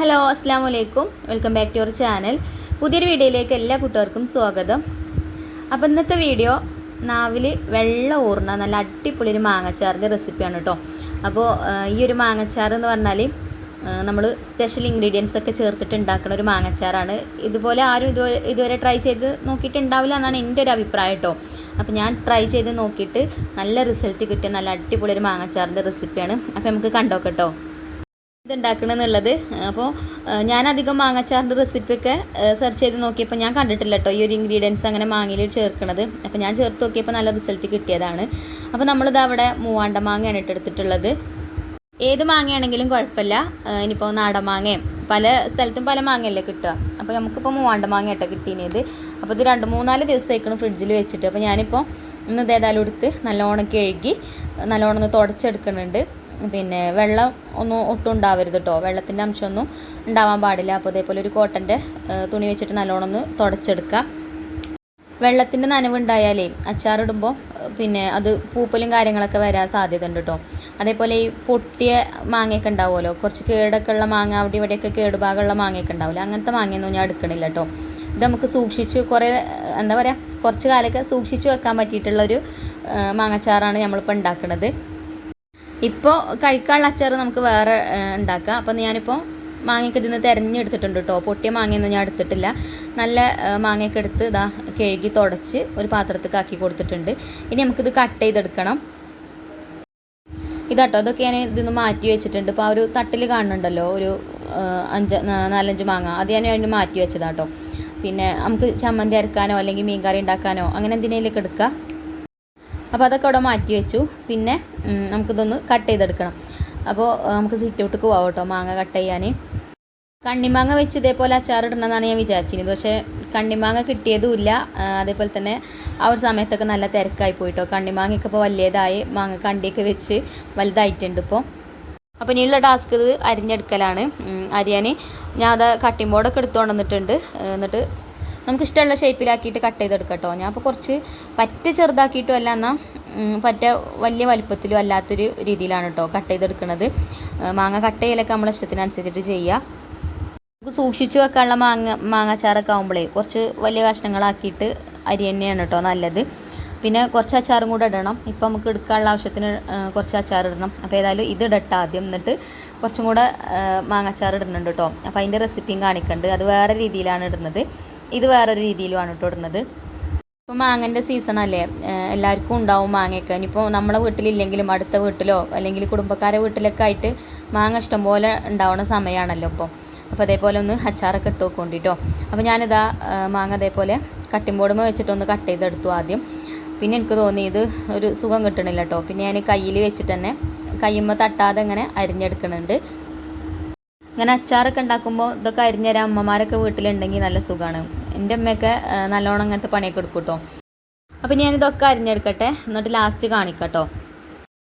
Hello അസ്സാം വലൈക്കും welcome back to your channel പുതിയൊരു വീഡിയോയിലേക്ക് എല്ലാ കൂട്ടുകാർക്കും സ്വാഗതം. അപ്പോൾ ഇന്നത്തെ വീഡിയോ നാവിൽ വെള്ള ഊർണ നല്ല അടിപൊളി ഒരു മാങ്ങച്ചാറിന്റെ റെസിപ്പിയാണ് കേട്ടോ അപ്പോൾ ഈ ഒരു മാങ്ങച്ചാർ എന്ന് പറഞ്ഞാൽ നമ്മൾ സ്പെഷ്യൽ ഇൻഗ്രീഡിയൻസ് ഒക്കെ ചേർത്തിട്ട് ഉണ്ടാക്കുന്ന ഒരു മാങ്ങച്ചാറാണ്. ഇതുപോലെ ആരും ഇതുവരെ ഇതുവരെ ട്രൈ ചെയ്ത് നോക്കിയിട്ടുണ്ടാവില്ല എന്നാണ് എന്റെ ഒരു അഭിപ്രായം കേട്ടോ അപ്പോൾ ഞാൻ ട്രൈ ചെയ്ത് നോക്കിയിട്ട് നല്ല റിസൾട്ട് കിട്ടിയ നല്ല അടിപൊളി ഒരു മാങ്ങച്ചാറിന്റെ റെസിപ്പിയാണ് അപ്പോൾ നമുക്ക് കണ്ടോക്കട്ടോ ഇത് ഉണ്ടാക്കണമെന്നുള്ളത് അപ്പോൾ ഞാൻ അധികം മാങ്ങച്ചാറിന്റെ റെസിപ്പിയൊക്കെ സെർച്ച് ചെയ്ത് നോക്കിയപ്പോൾ ഞാൻ കണ്ടിട്ടില്ല കേട്ടോ ഈ ഒരു ഇൻഗ്രീഡിയൻസ് അങ്ങനെ മാങ്ങയിൽ ചേർക്കണത്. അപ്പോൾ ഞാൻ ചേർത്ത് നോക്കിയപ്പോൾ നല്ല റിസൾട്ട് കിട്ടിയതാണ്. അപ്പോൾ നമ്മളിത് അവിടെ മൂവാണ്ട മാങ്ങയാണ് ഇട്ടെടുത്തിട്ടുള്ളത് ഏത് മാങ്ങയാണെങ്കിലും കുഴപ്പമില്ല. ഇനിയിപ്പോൾ നാടൻ മാങ്ങയും പല സ്ഥലത്തും പല മാങ്ങയല്ലേ കിട്ടുക. അപ്പോൾ നമുക്കിപ്പോൾ മൂവാണ്ട മാങ്ങ കേട്ടോ കിട്ടിയത് അപ്പോൾ ഇത് രണ്ട് മൂന്നാൽ ദിവസമായിക്കണം ഫ്രിഡ്ജിൽ വെച്ചിട്ട്. അപ്പോൾ ഞാനിപ്പോൾ ഇന്ന് ഇതേതായാലും എടുത്ത് നല്ലോണം കഴുകി നല്ലോണം ഒന്ന് തുടച്ചെടുക്കുന്നുണ്ട്. പിന്നെ വെള്ളം ഒന്നും ഒട്ടും ഉണ്ടാവരുത് കേട്ടോ വെള്ളത്തിന്റെ അംശമൊന്നും ഉണ്ടാവാൻ പാടില്ല. അപ്പോൾ അതേപോലെ ഒരു കോട്ടന്റെ തുണി വെച്ചിട്ട് നല്ലോണം ഒന്ന് തുടച്ചെടുക്കുക വെള്ളത്തിന്റെ നനവുണ്ടായാലേ അച്ചാറിടുമ്പോൾ പിന്നെ അത് പൂപ്പലും കാര്യങ്ങളൊക്കെ വരാൻ സാധ്യത ഉണ്ട് കേട്ടോ അതേപോലെ ഈ പൊട്ടിയ മാങ്ങയൊക്കെ ഉണ്ടാവുമല്ലോ. കുറച്ച് കേടൊക്കെ ഉള്ള മാങ്ങ അവിടെ ഇവിടെയൊക്കെ കേടുഭാഗമുള്ള മാങ്ങയൊക്കെ ഉണ്ടാവില്ല? അങ്ങനത്തെ മാങ്ങയൊന്നും ഞാൻ എടുക്കണില്ല കേട്ടോ ഇത് നമുക്ക് സൂക്ഷിച്ച് കുറേ എന്താ പറയുക കുറച്ച് കാലമൊക്കെ സൂക്ഷിച്ച് വെക്കാൻ പറ്റിയിട്ടുള്ളൊരു മാങ്ങച്ചാറാണ് നമ്മളിപ്പോൾ ഉണ്ടാക്കുന്നത് ഇപ്പോൾ കഴിക്കാനുള്ള അച്ചാർ നമുക്ക് വേറെ ഉണ്ടാക്കാം. അപ്പം ഞാനിപ്പോൾ മാങ്ങയൊക്കെ ഇതിൽ നിന്ന് തിരഞ്ഞെടുത്തിട്ടുണ്ട് കേട്ടോ പൊട്ടിയ മാങ്ങയൊന്നും ഞാൻ എടുത്തിട്ടില്ല. നല്ല മാങ്ങയൊക്കെ എടുത്ത് ഇതാ കഴുകി തുടച്ച് ഒരു പാത്രത്തേക്ക് ആക്കി കൊടുത്തിട്ടുണ്ട്. ഇനി നമുക്കിത് കട്ട് ചെയ്തെടുക്കണം. ഇതാട്ടോ അതൊക്കെ ഞാൻ ഇതിന്ന് മാറ്റി വെച്ചിട്ടുണ്ട്. ഇപ്പോൾ ആ ഒരു തട്ടിൽ കാണുന്നുണ്ടല്ലോ ഒരു അഞ്ച് നാലഞ്ച് മാങ്ങ. അത് ഞാൻ അതിന് മാറ്റി വെച്ചതാട്ടോ പിന്നെ നമുക്ക് ചമ്മന്തി അരക്കാനോ അല്ലെങ്കിൽ മീൻകറി ഉണ്ടാക്കാനോ അങ്ങനെ എന്തിനേലൊക്കെ എടുക്കാം. അപ്പോൾ അതൊക്കെ അവിടെ മാറ്റി വെച്ചു. പിന്നെ നമുക്കിതൊന്ന് കട്ട് ചെയ്തെടുക്കണം. അപ്പോൾ നമുക്ക് സിറ്റ് ഔട്ടിക്ക് പോകാം കേട്ടോ മാങ്ങ കട്ട് ചെയ്യാൻ കണ്ണിമാങ്ങ വെച്ച് ഇതേപോലെ അച്ചാറിടണമെന്നാണ് ഞാൻ വിചാരിച്ചിരുന്നത്. പക്ഷേ കണ്ണിമാങ്ങ കിട്ടിയതുമില്ല അതേപോലെ തന്നെ ആ ഒരു സമയത്തൊക്കെ നല്ല തിരക്കായി പോയിട്ടോ. കണ്ണിമാങ്ങയൊക്കെ ഇപ്പോൾ വലിയതായി. മാങ്ങ കണ്ടിയൊക്കെ വെച്ച് വലുതായിട്ടുണ്ട് ഇപ്പോൾ അപ്പോൾ ഇനിയുള്ള ടാസ്ക് ഇത് അരിഞ്ഞെടുക്കലാണ്. അരിയാൻ ഞാൻ അത് കട്ടിംഗ് ബോർഡൊക്കെ എടുത്തുകൊണ്ട് വന്നിട്ടുണ്ട്. ഏഹ് എന്നിട്ട് നമുക്ക് ഇഷ്ടമുള്ള ഷേപ്പിലാക്കിയിട്ട് കട്ട് ചെയ്തെടുക്കാം കേട്ടോ. ഞാൻ അപ്പോൾ കുറച്ച് പറ്റ ചെറുതാക്കിയിട്ടും അല്ല എന്നാൽ പറ്റ വലിയ വലിപ്പത്തിലും അല്ലാത്തൊരു രീതിയിലാണ് കേട്ടോ കട്ട് ചെയ്തെടുക്കുന്നത്. മാങ്ങ കട്ട് ചെയ്യലൊക്കെ നമ്മളെ ഇഷ്ടത്തിനനുസരിച്ചിട്ട് ചെയ്യുക നമുക്ക് സൂക്ഷിച്ച് വെക്കാനുള്ള മാങ്ങ മാങ്ങാച്ചാറൊക്കെ ആകുമ്പോഴേ കുറച്ച് വലിയ കഷ്ണങ്ങളാക്കിയിട്ട് അരി തന്നെയാണ് കേട്ടോ നല്ലത്. പിന്നെ കുറച്ച് അച്ചാറും കൂടെ ഇടണം. ഇപ്പം നമുക്ക് എടുക്കാനുള്ള ആവശ്യത്തിന് കുറച്ച് അച്ചാർ ഇടണം. അപ്പോൾ ഏതായാലും ഇത് ഇടട്ടെ ആദ്യം. എന്നിട്ട് കുറച്ചും കൂടെ മാങ്ങാച്ചാർ ഇടുന്നുണ്ട് കേട്ടോ. അപ്പോൾ അതിന്റെ റെസിപ്പിയും കാണിക്കുന്നുണ്ട്. അത് വേറെ രീതിയിലാണ് ഇടുന്നത്. ഇത് വേറൊരു രീതിയിലുമാണ് കേട്ടോ ഇടുന്നത്. ഇപ്പോൾ മാങ്ങന്റെ സീസണല്ലേ എല്ലാവർക്കും ഉണ്ടാവും മാങ്ങയൊക്കെ. ഇനിയിപ്പോൾ നമ്മളെ വീട്ടിലില്ലെങ്കിലും അടുത്ത വീട്ടിലോ അല്ലെങ്കിൽ കുടുംബക്കാരെ വീട്ടിലൊക്കെ ആയിട്ട് മാങ്ങ ഇഷ്ടംപോലെ ഉണ്ടാവുന്ന സമയമാണല്ലോ ഇപ്പോൾ അപ്പോൾ അതേപോലെ ഒന്ന് അച്ചാറൊക്കെ ഇട്ട് വെക്കൊണ്ടിട്ടോ അപ്പോൾ ഞാനിതാ മാങ്ങ അതേപോലെ കട്ടിംഗ് ബോർഡുമ്പോൾ വെച്ചിട്ടൊന്ന് കട്ട് ചെയ്തെടുത്തു ആദ്യം. പിന്നെ എനിക്ക് തോന്നി ഇത് ഒരു സുഖം കിട്ടണില്ല കേട്ടോ പിന്നെ ഞാൻ കയ്യിൽ വെച്ചിട്ട് തന്നെ കയ്യുമ്പോൾ തട്ടാതെ ഇങ്ങനെ അരിഞ്ഞെടുക്കുന്നുണ്ട് ഇങ്ങനെ അച്ചാറൊക്കെ ഉണ്ടാക്കുമ്പോൾ ഇതൊക്കെ അരിഞ്ഞുതരാൻ അമ്മമാരൊക്കെ വീട്ടിലുണ്ടെങ്കിൽ നല്ല സുഖമാണ് എന്റെ അമ്മയൊക്കെ നല്ലോണം അങ്ങനത്തെ പണിയൊക്കെ എടുക്കും കേട്ടോ അപ്പോൾ ഞാനിതൊക്കെ അരിഞ്ഞെടുക്കട്ടെ. എന്നിട്ട് ലാസ്റ്റ് കാണിക്കാം കേട്ടോ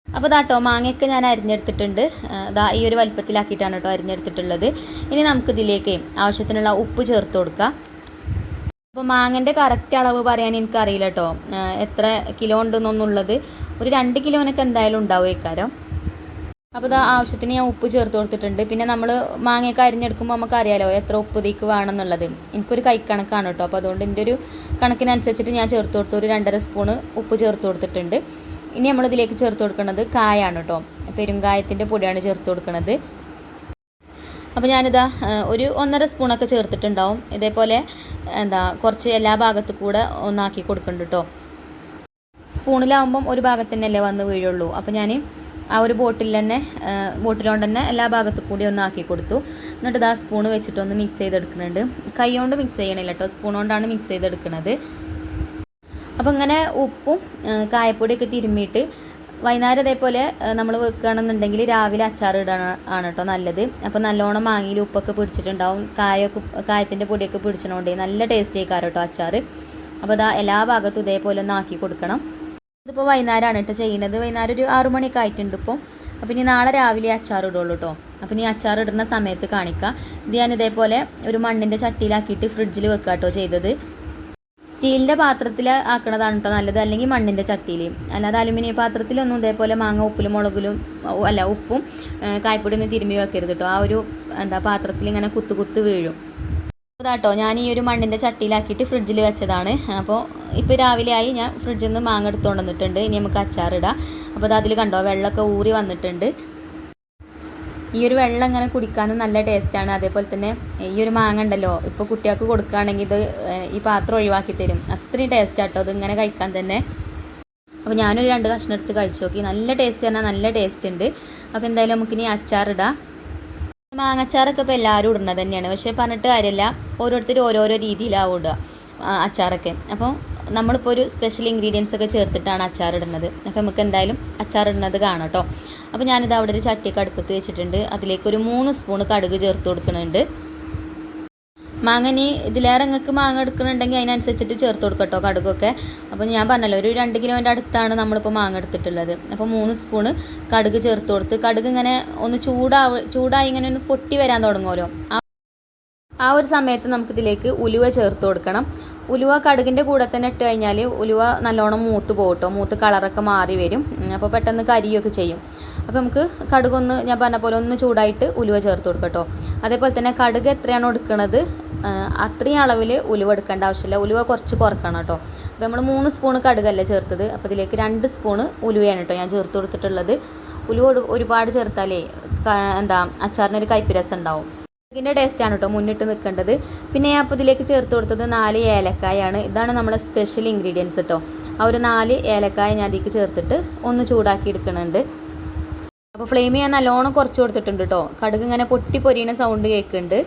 അപ്പോൾ ഇതാട്ടോ മാങ്ങയൊക്കെ ഞാൻ അരിഞ്ഞെടുത്തിട്ടുണ്ട്. ഇതാ ഈ ഒരു വലിപ്പത്തിലാക്കിയിട്ടാണ് കേട്ടോ അരിഞ്ഞെടുത്തിട്ടുള്ളത്. ഇനി നമുക്കിതിലേക്ക് ആവശ്യത്തിനുള്ള ഉപ്പ് ചേർത്ത് കൊടുക്കാം. അപ്പോൾ മാങ്ങന്റെ കറക്റ്റ് അളവ് പറയാൻ എനിക്കറിയില്ല കേട്ടോ. എത്ര കിലോ ഉണ്ടെന്നൊന്നുള്ളത്. ഒരു രണ്ട് കിലോനൊക്കെ എന്തായാലും ഉണ്ടാവും ഇക്കാരം അപ്പോൾ ഇത് ആവശ്യത്തിന് ഞാൻ ഉപ്പ് ചേർത്ത് കൊടുത്തിട്ടുണ്ട്. പിന്നെ നമ്മൾ മാങ്ങയൊക്കെ അരിഞ്ഞെടുക്കുമ്പോൾ നമുക്ക് അറിയാലോ എത്ര ഉപ്പ് ഇതിക്ക് വേണമെന്നുള്ളത്. എനിക്കൊരു കൈക്കണക്കാണ് കേട്ടോ. അപ്പോൾ അതുകൊണ്ട് എന്റെ ഒരു കണക്കിനനുസരിച്ചിട്ട് ഞാൻ ചേർത്ത് കൊടുത്ത ഒരു രണ്ടര സ്പൂണ് ഉപ്പ് ചേർത്ത് കൊടുത്തിട്ടുണ്ട്. ഇനി നമ്മൾ ഇതിലേക്ക് ചേർത്ത് കൊടുക്കുന്നത് കായാണ് കേട്ടോ. പെരുങ്കായത്തിന്റെ പൊടിയാണ് ചേർത്ത് കൊടുക്കുന്നത്. അപ്പോൾ ഞാനിതാ ഒരു ഒന്നര സ്പൂണൊക്കെ ചേർത്തിട്ടുണ്ടാവും. ഇതേപോലെ എന്താ കുറച്ച് എല്ലാ ഭാഗത്തു കൂടെ ഒന്നാക്കി കൊടുക്കുന്നുണ്ട് കേട്ടോ. സ്പൂണിലാവുമ്പം ഒരു ഭാഗത്ത് തന്നെയല്ലേ വന്ന് വീഴുള്ളൂ. അപ്പോൾ ഞാൻ ആ ഒരു ബോട്ടിൽ തന്നെ ബോട്ടിലോണ്ട് തന്നെ എല്ലാ ഭാഗത്തു കൂടി ഒന്ന് ആക്കി കൊടുത്തു. എന്നിട്ട് ഇതാ സ്പൂണ് വെച്ചിട്ടൊന്ന് മിക്സ് ചെയ്തെടുക്കുന്നുണ്ട്. കൈ കൊണ്ട് മിക്സ് ചെയ്യണില്ല കേട്ടോ സ്പൂൺ കൊണ്ടാണ് മിക്സ് ചെയ്തെടുക്കുന്നത് അപ്പോൾ ഇങ്ങനെ ഉപ്പും കായപ്പൊടിയൊക്കെ തിരുമ്മിയിട്ട് വൈകുന്നേരം ഇതേപോലെ നമ്മൾ വെക്കുകയാണെന്നുണ്ടെങ്കിൽ രാവിലെ അച്ചാർ ഇടാൻ ആണ് കേട്ടോ നല്ലത്. അപ്പോൾ നല്ലോണം മാങ്ങിയിൽ ഉപ്പൊക്കെ പിടിച്ചിട്ടുണ്ടാവും. കായൊക്കെ കായത്തിന്റെ പൊടിയൊക്കെ പിടിച്ചതുകൊണ്ട് നല്ല ടേസ്റ്റ് ആയിക്കാരം കേട്ടോ അച്ചാർ അപ്പോൾ അതാ എല്ലാ ഭാഗത്തും ഇതേപോലെ ഒന്ന് ആക്കി കൊടുക്കണം. ഇതിപ്പോൾ വൈകുന്നേരമാണ് കേട്ടോ ചെയ്യുന്നത്. വൈകുന്നേരം ഒരു ആറു മണിയൊക്കെ ആയിട്ടുണ്ട് ഇപ്പോൾ അപ്പോൾ ഇനി നാളെ രാവിലെ അച്ചാർ ഇടുള്ളൂ കേട്ടോ. അപ്പോൾ ഇനി അച്ചാർ ഇടുന്ന സമയത്ത് കാണിക്കാം. ഇത് ഞാൻ ഇതേപോലെ ഒരു മണ്ണിന്റെ ചട്ടിയിലാക്കിയിട്ട് ഫ്രിഡ്ജിൽ വെക്കുക കേട്ടോ ചെയ്തത്. സ്റ്റീലിന്റെ പാത്രത്തിൽ ആക്കണതാണ് കേട്ടോ നല്ലത്. അല്ലെങ്കിൽ മണ്ണിന്റെ ചട്ടിയിൽ അല്ലാതെ അലുമിനിയം പാത്രത്തിലൊന്നും ഇതേപോലെ മാങ്ങ ഉപ്പിലും മുളകിലും അല്ല ഉപ്പും കായ്പൊടി ഒന്നും തിരുമ്പി വെക്കരുത് കേട്ടോ. ആ ഒരു എന്താ പാത്രത്തിൽ ഇങ്ങനെ കുത്തു കുത്ത് വീഴും. അതാട്ടോ ഞാൻ ഈ ഒരു മണ്ണിന്റെ ചട്ടിയിലാക്കിയിട്ട് ഫ്രിഡ്ജിൽ വെച്ചതാണ്. അപ്പോൾ ഇപ്പോൾ രാവിലെ ആയി ഞാൻ ഫ്രിഡ്ജിൽ നിന്ന് മാങ്ങ എടുത്തുകൊണ്ട് വന്നിട്ടുണ്ട്. ഇനി നമുക്ക് അച്ചാറിടാം അപ്പോൾ അത് അതിൽ കണ്ടോ വെള്ളമൊക്കെ ഊറി വന്നിട്ടുണ്ട്. ഈ ഒരു വെള്ളം ഇങ്ങനെ കുടിക്കാനും നല്ല ടേസ്റ്റാണ് അതേപോലെ തന്നെ ഈ ഒരു മാങ്ങ ഉണ്ടല്ലോ ഇപ്പോൾ കുട്ടികൾക്ക് കൊടുക്കുകയാണെങ്കിൽ ഇത് ഈ പാത്രം ഒഴിവാക്കി തരും. അത്രയും ടേസ്റ്റാട്ടോ ഇത് ഇങ്ങനെ കഴിക്കാൻ തന്നെ. അപ്പോൾ ഞാനൊരു രണ്ട് കഷ്ണം എടുത്ത് കഴിച്ചു നോക്കി. നല്ല ടേസ്റ്റ് തന്നെ നല്ല ടേസ്റ്റ് ഉണ്ട്. അപ്പോൾ എന്തായാലും നമുക്കിനി അച്ചാറിടാം മാങ്ങച്ചാറൊക്കെ ഇപ്പോൾ എല്ലാവരും ഇടുന്നത് തന്നെയാണ്. പക്ഷേ പറഞ്ഞിട്ട് കാര്യമില്ല. ഓരോരുത്തർ ഓരോരോ രീതിയിലാവും ഇടുക അച്ചാറൊക്കെ. അപ്പോൾ നമ്മളിപ്പോൾ ഒരു സ്പെഷ്യൽ ഇൻഗ്രീഡിയൻസ് ഒക്കെ ചേർത്തിട്ടാണ് അച്ചാർ ഇടുന്നത്. അപ്പോൾ നമുക്ക് എന്തായാലും അച്ചാർ ഇടുന്നത് കാണാം കേട്ടോ. അപ്പോൾ ഞാനിത് അവിടെ ഒരു ചട്ടിയൊക്കെ അടുപ്പത്ത് വെച്ചിട്ടുണ്ട്. അതിലേക്ക് ഒരു മൂന്ന് സ്പൂൺ കടുക് ചേർത്ത് കൊടുക്കുന്നുണ്ട്. മാങ്ങ ഇനി ഇതിലേറെ നിങ്ങൾക്ക് മാങ്ങ എടുക്കുന്നുണ്ടെങ്കിൽ അതിനനുസരിച്ചിട്ട് ചേർത്ത് കൊടുക്കട്ടോ കടുകൊക്കെ. അപ്പോൾ ഞാൻ പറഞ്ഞല്ലോ ഒരു രണ്ട് കിലോന്റെ അടുത്താണ് നമ്മളിപ്പോൾ മാങ്ങ എടുത്തിട്ടുള്ളത്. അപ്പോൾ മൂന്ന് സ്പൂണ് കടുക് ചേർത്ത് കൊടുത്ത് കടുക് ഇങ്ങനെ ഒന്ന് ചൂടാവ് ചൂടായി ഇങ്ങനെ ഒന്ന് പൊട്ടി വരാൻ തുടങ്ങുമല്ലോ. ആ ഒരു സമയത്ത് നമുക്കിതിലേക്ക് ഉലുവ ചേർത്ത് കൊടുക്കണം. ഉലുവ കടുകിന്റെ കൂടെ തന്നെ ഇട്ട് കഴിഞ്ഞാൽ ഉലുവ നല്ലോണം മൂത്ത് പോകട്ടോ. മൂത്ത് കളറൊക്കെ മാറി വരും. അപ്പോൾ പെട്ടെന്ന് കരിയൊക്കെ ചെയ്യും. അപ്പോൾ നമുക്ക് കടുകൊന്ന് ഞാൻ പറഞ്ഞ പോലെ ഒന്ന് ചൂടായിട്ട് ഉലുവ ചേർത്ത് കൊടുക്കട്ടോ. അതേപോലെ തന്നെ കടുക് എത്രയാണോ എടുക്കുന്നത് അത്രയും അളവിൽ ഉലുവ എടുക്കേണ്ട ആവശ്യമില്ല. ഉലുവ കുറച്ച് കുറക്കണം കേട്ടോ. അപ്പോൾ നമ്മൾ മൂന്ന് സ്പൂണ് കടുകല്ലേ ചേർത്തത്? അപ്പോൾ ഇതിലേക്ക് രണ്ട് സ്പൂണ് ഉലുവയാണ് കേട്ടോ ഞാൻ ചേർത്ത് കൊടുത്തിട്ടുള്ളത്. ഉലുവ ഒരുപാട് ചേർത്താലേ എന്താ അച്ചാറിനൊരു കയ്പ്പ് രസം ഉണ്ടാവും. ഇതിന്റെ ടേസ്റ്റാണ് കേട്ടോ മുന്നിട്ട് നിൽക്കേണ്ടത്. പിന്നെ ഞാൻ അപ്പോൾ ഇതിലേക്ക് ചേർത്ത് കൊടുത്തത് നാല് ഏലക്കായാണ്. ഇതാണ് നമ്മുടെ സ്പെഷ്യൽ ഇൻഗ്രീഡിയൻസ് കേട്ടോ. ആ ഒരു നാല് ഏലക്കായ ഞാൻ അതിലേക്ക് ചേർത്തിട്ട് ഒന്ന് ചൂടാക്കി എടുക്കുന്നുണ്ട്. അപ്പോൾ ഫ്ലെയിം ഞാൻ നല്ലോണം കുറച്ച് കൊടുത്തിട്ടുണ്ട് കേട്ടോ. കടുക് ഇങ്ങനെ പൊട്ടി പൊരിയുന്ന സൗണ്ട് കേൾക്കുന്നുണ്ട്.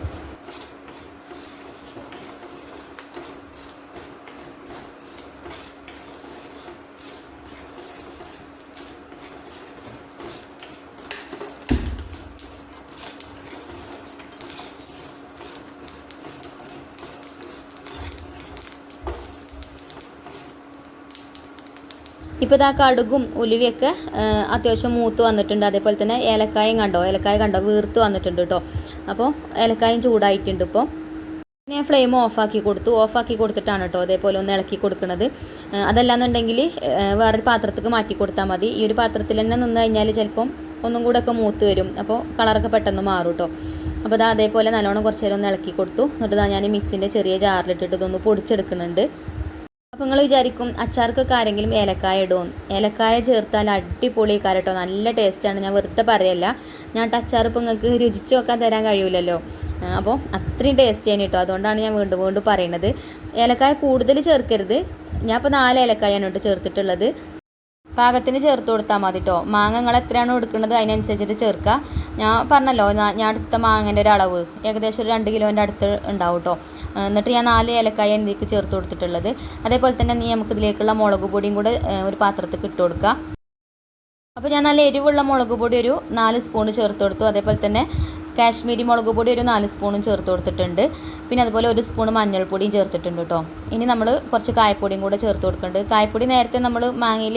ഇപ്പോൾ ഇതാ കടുകും ഉലുവിയൊക്കെ അത്യാവശ്യം മൂത്ത് വന്നിട്ടുണ്ട്. അതേപോലെ തന്നെ ഏലക്കായും കണ്ടോ? ഏലക്കായ കണ്ടോ? വീർത്ത് വന്നിട്ടുണ്ട് കേട്ടോ അപ്പോൾ ഏലക്കായും ചൂടായിട്ടുണ്ട് ഇപ്പോൾ ഞാൻ ഫ്ലെയിം ഓഫാക്കി കൊടുത്തു. ഓഫാക്കി കൊടുത്തിട്ടാണ് കേട്ടോ അതേപോലെ ഒന്ന് ഇളക്കി കൊടുക്കുന്നത് അതല്ലാന്നുണ്ടെങ്കിൽ വേറൊരു പാത്രത്തേക്ക് മാറ്റി കൊടുത്താൽ മതി. ഈ ഒരു പാത്രത്തിൽ തന്നെ നിന്ന് കഴിഞ്ഞാൽ ചിലപ്പം ഒന്നും കൂടെ ഒക്കെ മൂത്ത് വരും. അപ്പോൾ കളറൊക്കെ പെട്ടെന്ന് മാറും കേട്ടോ അപ്പോൾ ഇതാ അതേപോലെ നല്ലോണം കുറച്ച് നേരം ഒന്ന് ഇളക്കി കൊടുത്തു. എന്നിട്ട് ഞാൻ മിക്സിന്റെ ചെറിയ ജാറിലിട്ടിട്ട് ഇതൊന്ന് പൊടിച്ചെടുക്കുന്നുണ്ട്. അപ്പോൾ നിങ്ങൾ വിചാരിക്കും അച്ചാർക്കൊക്കെ ആരെങ്കിലും ഏലക്കായ ഇടുമോ ഏലക്കായ ചേർത്താൽ അടിപൊളി കാരട്ടോ നല്ല ടേസ്റ്റാണ് ഞാൻ വെറുതെ പറയല്ല. ഞാൻ അച്ചാർ ഇപ്പോൾ നിങ്ങൾക്ക് രുചിച്ച് നോക്കാൻ തരാൻ കഴിയില്ലല്ലോ അപ്പോൾ അത്രയും ടേസ്റ്റ് ചെയ്യാൻ കേട്ടോ അതുകൊണ്ടാണ് ഞാൻ വീണ്ടും വീണ്ടും പറയുന്നത് ഏലക്കായ കൂടുതൽ ചേർക്കരുത്. ഞാൻ ഇപ്പോൾ നാല് ഏലക്കായാണ് കേട്ടോ ചേർത്തിട്ടുള്ളത്. പാകത്തിന് ചേർത്ത് കൊടുത്താൽ മതി കേട്ടോ മാങ്ങ നിങ്ങൾ എത്രയാണോ എടുക്കുന്നത് അതിനനുസരിച്ചിട്ട് ചേർക്കുക ഞാൻ പറഞ്ഞല്ലോ ഞാൻ അടുത്ത മാങ്ങേന്റെ ഒരു അളവ് ഏകദേശം ഒരു രണ്ട് കിലോന്റെ അടുത്ത് ഉണ്ടാവും കേട്ടോ എന്നിട്ട് ഞാൻ നാല് ഏലക്കായ ഇതിലേക്ക് ചേർത്ത് കൊടുത്തിട്ടുള്ളത്. അതേപോലെ തന്നെ നീ നമുക്ക് ഇതിലേക്കുള്ള മുളക് പൊടിയും കൂടെ ഒരു പാത്രത്തിൽ ഇട്ട് കൊടുക്കുക. അപ്പോൾ ഞാൻ നല്ല എരിവുള്ള മുളക് പൊടി ഒരു നാല് സ്പൂൺ ചേർത്ത് കൊടുത്തു. അതേപോലെ തന്നെ കാശ്മീരി മുളക് പൊടി ഒരു നാല് സ്പൂണും ചേർത്ത് കൊടുത്തിട്ടുണ്ട്. പിന്നെ അതുപോലെ ഒരു സ്പൂൺ മഞ്ഞൾപ്പൊടിയും ചേർത്തിട്ടുണ്ട് കേട്ടോ. ഇനി നമ്മൾ കുറച്ച് കായപ്പൊടിയും കൂടെ ചേർത്ത് കൊടുക്കുന്നുണ്ട്. കായപ്പൊടി നേരത്തെ നമ്മൾ മാങ്ങയിൽ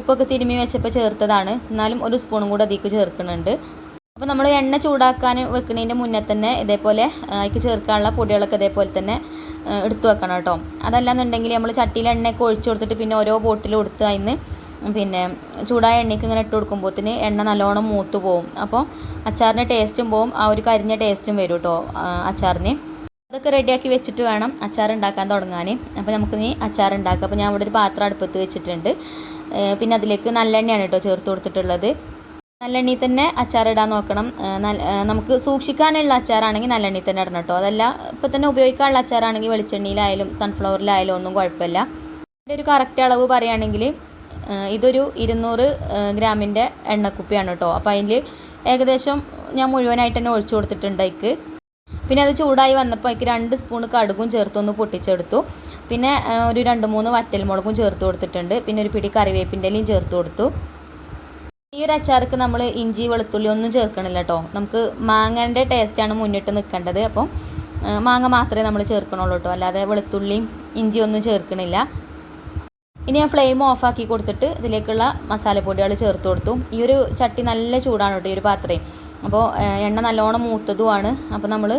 ഉപ്പൊക്കെ തിരുമ്മി വെച്ചപ്പോൾ ചേർത്തതാണ്. എന്നാലും ഒരു സ്പൂണും കൂടെ അതിലേക്ക് ചേർക്കുന്നുണ്ട്. അപ്പോൾ നമ്മൾ എണ്ണ ചൂടാക്കാൻ വെക്കുന്നതിന്റെ മുന്നേ തന്നെ ഇതേപോലെ അതിക്ക് ചേർക്കാനുള്ള പൊടികളൊക്കെ ഇതേപോലെ തന്നെ എടുത്തു വെക്കണം കേട്ടോ. അതല്ലാന്നുണ്ടെങ്കിൽ നമ്മൾ ചട്ടിയിൽ എണ്ണയൊക്കെ ഒഴിച്ചു കൊടുത്തിട്ട് പിന്നെ ഓരോ ബോട്ടിലും എടുത്ത് അതിന് പിന്നെ ചൂടായ എണ്ണയ്ക്ക് ഇങ്ങനെ ഇട്ട് കൊടുക്കുമ്പോഴത്തേന് എണ്ണ നല്ലോണം മൂത്ത് പോവും. അപ്പോൾ അച്ചാറിന്റെ ടേസ്റ്റും പോവും ആ ഒരു കരിഞ്ഞ ടേസ്റ്റും വരും കേട്ടോ അച്ചാറിന്. അതൊക്കെ റെഡിയാക്കി വെച്ചിട്ട് വേണം അച്ചാർ ഉണ്ടാക്കാൻ തുടങ്ങാൻ അപ്പോൾ നമുക്ക് നീ അച്ചാർ ഉണ്ടാക്കാം. അപ്പോൾ ഞാൻ ഇവിടെ ഒരു പാത്രം അടുപ്പത്ത് വെച്ചിട്ടുണ്ട്. പിന്നെ അതിലേക്ക് നല്ലെണ്ണയാണ് കേട്ടോ ചേർത്ത് കൊടുത്തിട്ടുള്ളത്. നല്ലെണ്ണയിൽ തന്നെ അച്ചാറിടാൻ നോക്കണം. നമുക്ക് സൂക്ഷിക്കാനുള്ള അച്ചാറാണെങ്കിൽ നല്ലെണ്ണയിൽ തന്നെ ഇടണം കേട്ടോ. അതല്ല ഇപ്പം തന്നെ ഉപയോഗിക്കാനുള്ള അച്ചാറാണെങ്കിൽ വെളിച്ചെണ്ണയിലായാലും സൺഫ്ലവറിലായാലും ഒന്നും കുഴപ്പമില്ല. ഇതിന്റെ ഒരു കറക്റ്റ് അളവ് പറയുകയാണെങ്കിൽ ഇതൊരു ഇരുന്നൂറ് ഗ്രാമിന്റെ എണ്ണക്കുപ്പിയാണ് കേട്ടോ. അപ്പോൾ അതിൽ ഏകദേശം ഞാൻ മുഴുവനായിട്ട് തന്നെ ഒഴിച്ചു കൊടുത്തിട്ടുണ്ട് അതിക്ക്. പിന്നെ അത് ചൂടായി വന്നപ്പോൾ അതിക്ക് രണ്ട് സ്പൂൺ കടുകും ചേർത്തൊന്ന് പൊട്ടിച്ചെടുത്തു. പിന്നെ ഒരു രണ്ട് മൂന്ന് വറ്റൽമുളകും ചേർത്ത് കൊടുത്തിട്ടുണ്ട്. പിന്നെ ഒരു പിടി കറിവേപ്പിന്റെ ഇലയും ചേർത്ത് കൊടുത്തു. ഈ ഒരു അച്ചാർക്ക് നമ്മൾ ഇഞ്ചി വെളുത്തുള്ളി ഒന്നും ചേർക്കണില്ല കേട്ടോ നമുക്ക് മാങ്ങേന്റെ ടേസ്റ്റാണ് മുന്നിട്ട് നിൽക്കേണ്ടത് അപ്പം മാങ്ങ മാത്രമേ നമ്മൾ ചേർക്കണുള്ളൂ കേട്ടോ അല്ലാതെ വെളുത്തുള്ളിയും ഇഞ്ചി ഒന്നും ചേർക്കണില്ല. ഇനി ആ ഫ്ലെയിം ഓഫാക്കി കൊടുത്തിട്ട് ഇതിലേക്കുള്ള മസാലപ്പൊടികൾ ചേർത്ത് കൊടുത്തു. ഈ ഒരു ചട്ടി നല്ല ചൂടാണ് കേട്ടോ ഈ ഒരു പാത്രയും അപ്പോൾ എണ്ണ നല്ലോണം മൂത്തതുമാണ്. അപ്പോൾ നമ്മൾ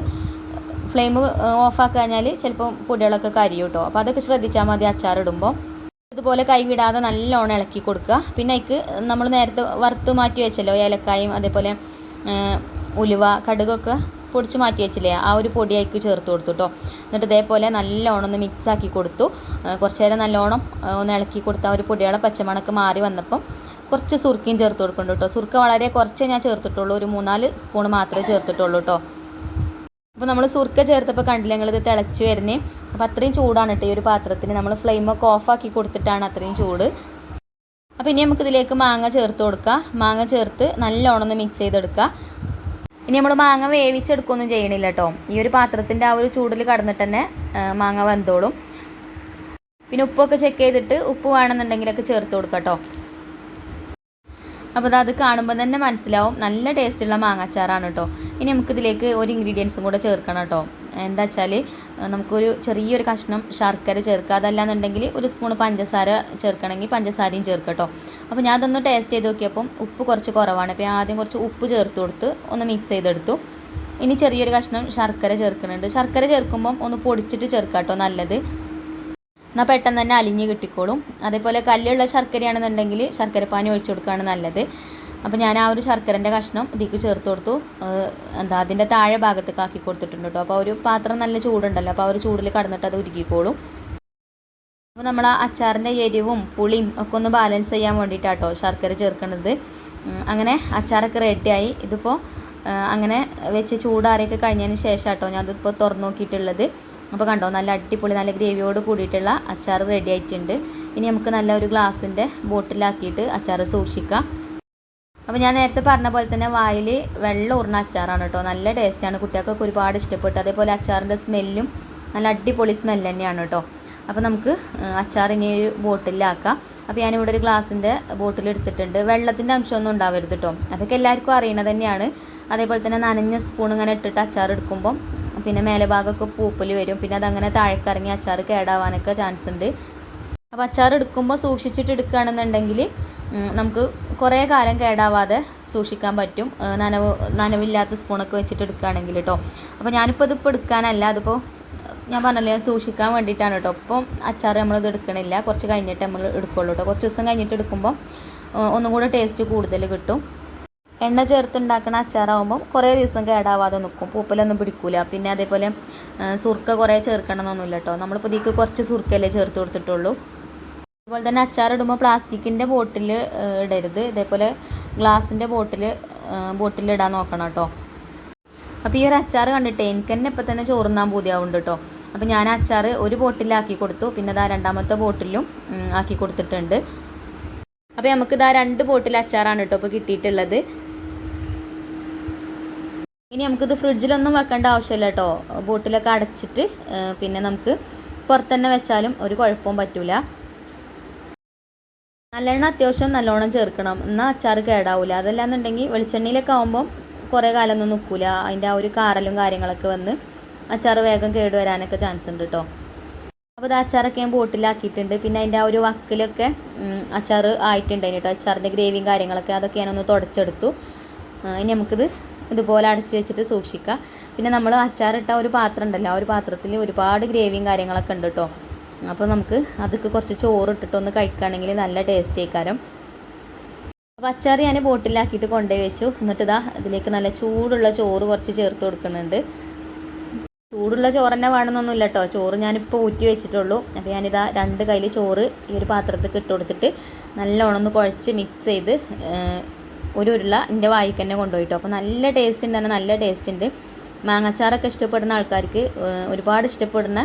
ഫ്ലെയിം ഓഫാക്കി കഴിഞ്ഞാൽ ചിലപ്പോൾ പൊടികളൊക്കെ കരിയും കേട്ടോ അപ്പോൾ അതൊക്കെ ശ്രദ്ധിച്ചാൽ മതി അച്ചാറിടുമ്പോൾ ഇതുപോലെ കൈവിടാതെ നല്ലോണം ഇളക്കി കൊടുക്കുക. പിന്നെ അതിക്ക് നമ്മൾ നേരത്തെ വറുത്ത് മാറ്റി വെച്ചല്ലോ ഏലക്കായും അതേപോലെ ഉലുവ കടുകൊക്കെ പൊടിച്ച് മാറ്റി വെച്ചില്ലേ ആ ഒരു പൊടി അതിക്ക് ചേർത്ത് കൊടുത്തു കേട്ടോ എന്നിട്ട് ഇതേപോലെ നല്ലോണം ഒന്ന് മിക്സ് ആക്കി കൊടുത്തു. കുറച്ചു നേരം നല്ലോണം ഒന്ന് ഇളക്കി കൊടുത്ത ആ ഒരു പൊടികളെ പച്ചമണക്ക് മാറി വന്നപ്പം കുറച്ച് സുർക്കയും ചേർത്ത് കൊടുക്കുന്നുണ്ട് കേട്ടോ സുർക്ക വളരെ കുറച്ചേ ഞാൻ ചേർത്തിട്ടുള്ളൂ ഒരു മൂന്നാൽ സ്പൂൺ മാത്രമേ ചേർത്തിട്ടുള്ളൂ കേട്ടോ അപ്പോൾ നമ്മൾ സുർക്ക ചേർത്തപ്പോൾ കണ്ടില്ല? ഞങ്ങൾ ഇത് തിളച്ച് വരുന്നേ. അപ്പോൾ അത്രയും ചൂടാണ് കേട്ടോ ഈ ഒരു പാത്രത്തിന്. നമ്മൾ ഫ്ലെയിം ഫ്ലെയിമൊക്കെ ഓഫാക്കി കൊടുത്തിട്ടാണ് അത്രയും ചൂട്. അപ്പോൾ ഇനി നമുക്കിതിലേക്ക് മാങ്ങ ചേർത്ത് കൊടുക്കുക മാങ്ങ ചേർത്ത് നല്ലോണം ഒന്ന് മിക്സ് ചെയ്തെടുക്കുക ഇനി നമ്മൾ മാങ്ങ വേവിച്ചെടുക്കുകയൊന്നും ചെയ്യണില്ല കേട്ടോ. ഈ ഒരു പാത്രത്തിന്റെ ആ ഒരു ചൂടിൽ കടന്നിട്ട് തന്നെ മാങ്ങ വെന്തോളും. പിന്നെ ഉപ്പൊക്കെ ചെക്ക് ചെയ്തിട്ട് ഉപ്പ് വേണമെന്നുണ്ടെങ്കിലൊക്കെ ചേർത്ത് കൊടുക്കാം കേട്ടോ. അപ്പോൾ അത് കാണുമ്പോൾ തന്നെ മനസ്സിലാവും. നല്ല ടേസ്റ്റുള്ള മാങ്ങാച്ചാറാണ് കേട്ടോ ഇനി നമുക്കിതിലേക്ക് ഒരു ഇൻഗ്രീഡിയൻസും കൂടെ ചേർക്കണം കേട്ടോ എന്താ വെച്ചാൽ നമുക്കൊരു ചെറിയൊരു കഷ്ണം ശർക്കര ചേർക്കുക. അതല്ലാന്നുണ്ടെങ്കിൽ ഒരു സ്പൂൺ പഞ്ചസാര ചേർക്കണമെങ്കിൽ പഞ്ചസാരയും ചേർക്കുക കേട്ടോ അപ്പോൾ ഞാൻ അതൊന്ന് ടേസ്റ്റ് ചെയ്ത് നോക്കിയപ്പം ഉപ്പ് കുറച്ച് കുറവാണ്. അപ്പോൾ ആദ്യം കുറച്ച് ഉപ്പ് ചേർത്ത് കൊടുത്ത് ഒന്ന് മിക്സ് ചെയ്തെടുത്തു. ഇനി ചെറിയൊരു കഷ്ണം ശർക്കര ചേർക്കുന്നുണ്ട്. ശർക്കര ചേർക്കുമ്പം ഒന്ന് പൊടിച്ചിട്ട് ചേർക്കാം കേട്ടോ നല്ലത്. എന്നാൽ പെട്ടെന്ന് തന്നെ അലിഞ്ഞ് കിട്ടിക്കോളും. അതേപോലെ കല്ലുള്ള ശർക്കരയാണെന്നുണ്ടെങ്കിൽ ശർക്കരപ്പാനി ഒഴിച്ചു കൊടുക്കുകയാണ് നല്ലത്. അപ്പോൾ ഞാൻ ആ ഒരു ശർക്കരന്റെ കഷ്ണം ഇതിക്ക് ചേർത്ത് കൊടുത്തു. എന്താ അതിന്റെ താഴെ ഭാഗത്തേക്ക് ആക്കി കൊടുത്തിട്ടുണ്ട് കേട്ടോ. അപ്പോൾ ഒരു പാത്രം നല്ല ചൂടുണ്ടല്ലോ. അപ്പോൾ ആ ഒരു ചൂടിൽ കടന്നിട്ട് അത് ഉരുക്കിക്കോളും. അപ്പോൾ നമ്മൾ ആ അച്ചാറിന്റെ എരിവും പുളിയും ഒക്കെ ഒന്ന് ബാലൻസ് ചെയ്യാൻ വേണ്ടിയിട്ടാട്ടോ ശർക്കര ചേർക്കുന്നത്. അങ്ങനെ അച്ചാറൊക്കെ റെഡിയായി. ഇതിപ്പോൾ അങ്ങനെ വെച്ച് ചൂടാറിയൊക്കെ കഴിഞ്ഞതിന് ശേഷം കേട്ടോ ഞാൻ അതിപ്പോൾ തുറന്നു നോക്കിയിട്ടുള്ളത്. അപ്പോൾ കണ്ടോ നല്ല അടിപൊളി നല്ല ഗ്രേവിയോട് കൂടിയിട്ടുള്ള അച്ചാർ റെഡി ആയിട്ടുണ്ട്. ഇനി നമുക്ക് നല്ല ഒരു ഗ്ലാസിന്റെ ബോട്ടിലാക്കിയിട്ട് അച്ചാർ സൂക്ഷിക്കാം. അപ്പോൾ ഞാൻ നേരത്തെ പറഞ്ഞ പോലെ തന്നെ വായിൽ വെള്ളം ഊർന്ന അച്ചാറാണ് കേട്ടോ. നല്ല ടേസ്റ്റാണ് കുട്ടികൾക്കൊക്കെ ഒരുപാട് ഇഷ്ടപ്പെട്ടു. അതേപോലെ അച്ചാറിന്റെ സ്മെല്ലും നല്ല അടിപൊളി സ്മെല്ല് തന്നെയാണ് കേട്ടോ. അപ്പോൾ നമുക്ക് അച്ചാർ ഇനി ഒരു ബോട്ടിലാക്കാം. അപ്പോൾ ഞാനിവിടെ ഒരു ഗ്ലാസിന്റെ ബോട്ടിൽ എടുത്തിട്ടുണ്ട്. വെള്ളത്തിന്റെ അംശമൊന്നും ഉണ്ടാവരുത് കേട്ടോ. അതൊക്കെ എല്ലാവർക്കും അറിയണത് തന്നെയാണ്. അതേപോലെ തന്നെ നനഞ്ഞ സ്പൂൺ ഇങ്ങനെ ഇട്ടിട്ട് അച്ചാർ എടുക്കുമ്പം പിന്നെ മേലെ ഭാഗമൊക്കെ പൂപ്പൽ വരും. പിന്നെ അതങ്ങനെ താഴേക്കിറങ്ങി അച്ചാർ കേടാവാനൊക്കെ ചാൻസ് ഉണ്ട് അപ്പോൾ അച്ചാർ എടുക്കുമ്പോൾ സൂക്ഷിച്ചിട്ട് എടുക്കുകയാണെന്നുണ്ടെങ്കിൽ നമുക്ക് കുറേ കാലം കേടാവാതെ സൂക്ഷിക്കാൻ പറ്റും. നനവ് നനവില്ലാത്ത സ്പൂണൊക്കെ വെച്ചിട്ട് എടുക്കുകയാണെങ്കിൽ കേട്ടോ അപ്പോൾ ഞാനിപ്പോൾ ഇതിപ്പോൾ എടുക്കാനല്ല അതിപ്പോൾ ഞാൻ പറഞ്ഞല്ലോ ഞാൻ സൂക്ഷിക്കാൻ വേണ്ടിയിട്ടാണ് കേട്ടോ ഇപ്പം അച്ചാർ നമ്മളിത് എടുക്കണില്ല. കുറച്ച് കഴിഞ്ഞിട്ട് നമ്മൾ എടുക്കുള്ളൂ കേട്ടോ കുറച്ച് ദിവസം കഴിഞ്ഞിട്ട് എടുക്കുമ്പോൾ ഒന്നും കൂടെ ടേസ്റ്റ് കൂടുതൽ കിട്ടും. എണ്ണ ചേർത്തുണ്ടാക്കുന്ന അച്ചാറാവുമ്പം കുറേ ദിവസം കേടാവാതെ നിൽക്കും പൂപ്പലൊന്നും പിടിക്കൂല. പിന്നെ അതേപോലെ സുർക്ക കുറേ ചേർക്കണമെന്നൊന്നുമില്ല കേട്ടോ നമ്മളിപ്പോൾ ഇതിക്ക് കുറച്ച് സുർക്കയല്ലേ ചേർത്ത് കൊടുത്തിട്ടുള്ളൂ. അതുപോലെ തന്നെ അച്ചാർ ഇടുമ്പോൾ പ്ലാസ്റ്റിക്കിന്റെ ബോട്ടിൽ ഇടരുത്. ഇതേപോലെ ഗ്ലാസിന്റെ ബോട്ടിൽ ബോട്ടിൽ ഇടാൻ നോക്കണം കേട്ടോ അപ്പോൾ ഈ ഒരു അച്ചാർ കണ്ടിട്ട് എനിക്ക് തന്നെ ഇപ്പം തന്നെ ചോറുന്നാൻ പൂതിയാവുന്നുണ്ട് കേട്ടോ അപ്പോൾ ഞാൻ അച്ചാർ ഒരു ബോട്ടിലാക്കി കൊടുത്തു. പിന്നെ ഇതാ രണ്ടാമത്തെ ബോട്ടിലും ആക്കി കൊടുത്തിട്ടുണ്ട്. അപ്പോൾ നമുക്കിതാ രണ്ട് ബോട്ടിൽ അച്ചാറാണ് കേട്ടോ ഇപ്പോൾ കിട്ടിയിട്ടുള്ളത്. ഇനി നമുക്കിത് ഫ്രിഡ്ജിലൊന്നും വെക്കേണ്ട ആവശ്യമില്ല കേട്ടോ. ബോട്ടിലൊക്കെ അടച്ചിട്ട് പിന്നെ നമുക്ക് പുറത്ത് തന്നെ വെച്ചാലും ഒരു കുഴപ്പവും പറ്റൂല. നല്ലെണ്ണ അത്യാവശ്യം നല്ലോണം ചേർക്കണം. എന്നാൽ അച്ചാർ കേടാവില്ല അതല്ലാന്നുണ്ടെങ്കിൽ വെളിച്ചെണ്ണയിലൊക്കെ ആകുമ്പം കുറേ കാലമൊന്നും നിൽക്കില്ല അതിന്റെ ആ ഒരു കാറലും കാര്യങ്ങളൊക്കെ വന്ന് അച്ചാർ വേഗം കേടുവരാനൊക്കെ ചാൻസ് ഉണ്ട് കേട്ടോ അപ്പോൾ ഇത് അച്ചാറൊക്കെ ഞാൻ ബോട്ടിലാക്കിയിട്ടുണ്ട്. പിന്നെ അതിന്റെ ആ ഒരു വക്കിലൊക്കെ അച്ചാർ ആയിട്ടുണ്ടായിരുന്നു കേട്ടോ അച്ചാറിന്റെ ഗ്രേവിയും കാര്യങ്ങളൊക്കെ അതൊക്കെ ഞാനൊന്ന് തുടച്ചെടുത്തു. ഇനി നമുക്കിത് ഇതുപോലെ അടച്ചു വെച്ചിട്ട് സൂക്ഷിക്കുക. പിന്നെ നമ്മൾ അച്ചാറിട്ട ഒരു പാത്രം ഉണ്ടല്ലോ ആ ഒരു പാത്രത്തിൽ ഒരുപാട് ഗ്രേവിയും കാര്യങ്ങളൊക്കെ ഉണ്ട് കേട്ടോ അപ്പോൾ നമുക്ക് അതൊക്കെ കുറച്ച് ചോറ് ഇട്ടിട്ട് ഒന്ന് കഴിക്കുകയാണെങ്കിൽ നല്ല ടേസ്റ്റ് ആയിക്കാരം. അപ്പോൾ അച്ചാർ ഞാൻ ബോട്ടിലാക്കിയിട്ട് കൊണ്ടുപോയി വെച്ചു. എന്നിട്ട് ഇതാ ഇതിലേക്ക് നല്ല ചൂടുള്ള ചോറ് കുറച്ച് ചേർത്ത് കൊടുക്കുന്നുണ്ട്. ചൂടുള്ള ചോറ് തന്നെ വേണമെന്നൊന്നുമില്ല കേട്ടോ ചോറ് ഞാനിപ്പോൾ ഊറ്റി വെച്ചിട്ടുള്ളൂ. അപ്പോൾ ഞാനിതാ രണ്ട് കയ്യിൽ ചോറ് ഈ ഒരു പാത്രത്തിൽ ഇട്ട് കൊടുത്തിട്ട് നല്ലോണം ഒന്ന് കുഴച്ച് മിക്സ് ചെയ്ത് ഒരു ഉരുള എന്റെ വായിക്ക് തന്നെ കൊണ്ടുപോയിട്ടോ. അപ്പോൾ നല്ല ടേസ്റ്റ് ഉണ്ട് നല്ല ടേസ്റ്റ് ഉണ്ട് മാങ്ങച്ചാറൊക്കെ ഇഷ്ടപ്പെടുന്ന ആൾക്കാർക്ക് ഒരുപാട് ഇഷ്ടപ്പെടുന്ന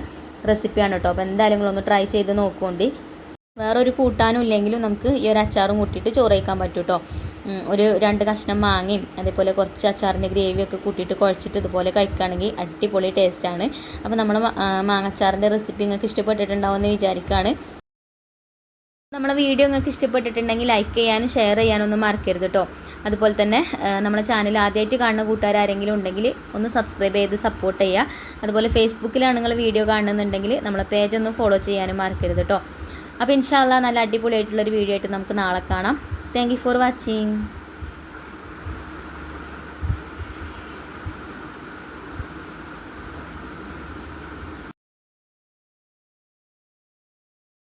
റെസിപ്പിയാണ് കേട്ടോ അപ്പോൾ എന്തായാലും നിങ്ങളൊന്ന് ട്രൈ ചെയ്ത് നോക്കുകൊണ്ടി വേറൊരു കൂട്ടാനും ഇല്ലെങ്കിലും നമുക്ക് ഈ ഒരു അച്ചാറും കൂട്ടിയിട്ട് ചോറ് കഴിക്കാൻ പറ്റും കേട്ടോ ഒരു രണ്ട് കഷ്ണം മാങ്ങയും അതേപോലെ കുറച്ച് അച്ചാറിന്റെ ഗ്രേവിയൊക്കെ കൂട്ടിയിട്ട് കുഴച്ചിട്ട് ഇതുപോലെ കഴിക്കുകയാണെങ്കിൽ അടിപൊളി ടേസ്റ്റാണ് അപ്പോൾ നമ്മൾ മാങ്ങച്ചാറിന്റെ റെസിപ്പി നിങ്ങൾക്ക് ഇഷ്ടപ്പെട്ടിട്ടുണ്ടാവുമെന്ന് വിചാരിക്കുകയാണ് നമ്മളെ വീഡിയോ നിങ്ങൾക്ക് ഇഷ്ടപ്പെട്ടിട്ടുണ്ടെങ്കിൽ ലൈക്ക് ചെയ്യാനും ഷെയർ ചെയ്യാനും ഒന്നും മറക്കരുത് കേട്ടോ അതുപോലെ തന്നെ നമ്മളെ ചാനൽ ആദ്യമായിട്ട് കാണുന്ന കൂട്ടുകാർ ആരെങ്കിലും ഉണ്ടെങ്കിൽ ഒന്ന് സബ്സ്ക്രൈബ് ചെയ്ത് സപ്പോർട്ട് ചെയ്യുക. അതുപോലെ ഫേസ്ബുക്കിലാണ് നിങ്ങൾ വീഡിയോ കാണുന്നുണ്ടെങ്കിൽ നമ്മളെ പേജ് ഒന്ന് ഫോളോ ചെയ്യാനും മറക്കരുത് കേട്ടോ അപ്പോൾ ഇൻഷാല്ല നല്ല അടിപൊളിയായിട്ടുള്ളൊരു വീഡിയോ ആയിട്ട് നമുക്ക് നാളെ കാണാം. Thank for watching